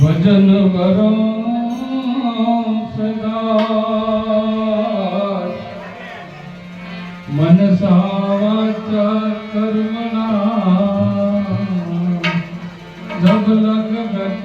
ભજન કરો સદા. મનસા વાચા કર્મણા જગલગ ગટ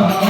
감사합니다.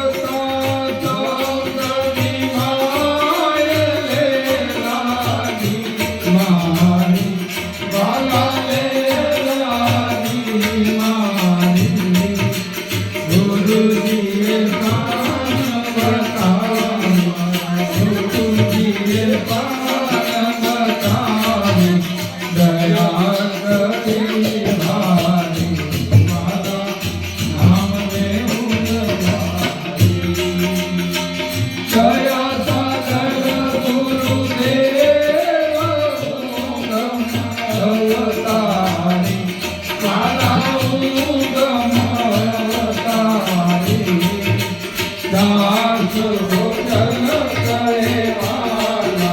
धाम सुभोजन करे वाला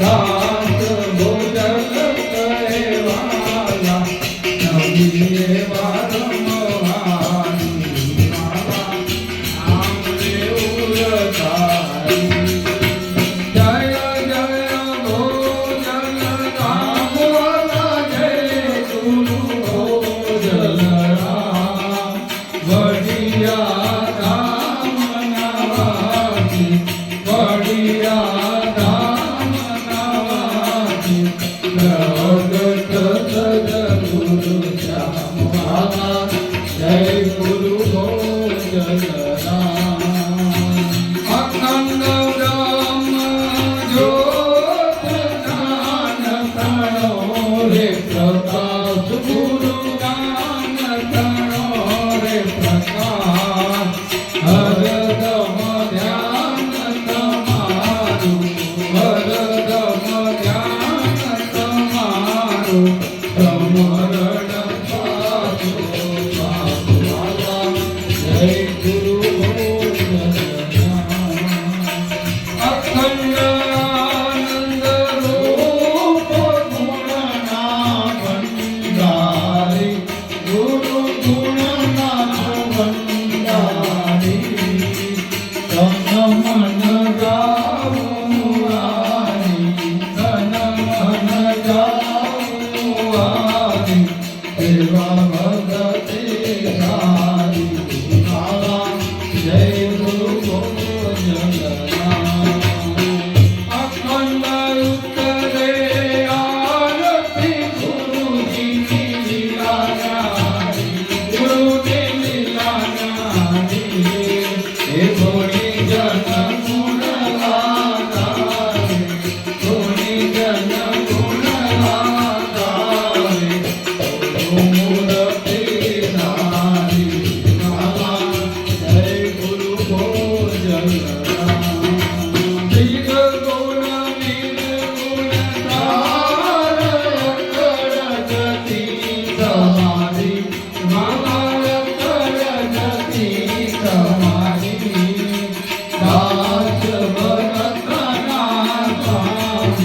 धाम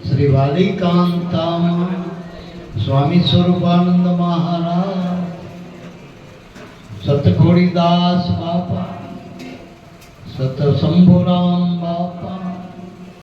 શ્રી વાલીકાંતામ સ્વામી સ્વરૂપાનંદ મહારાજ સતખોડીદાસ બાપા સત શંભુરામ બાપા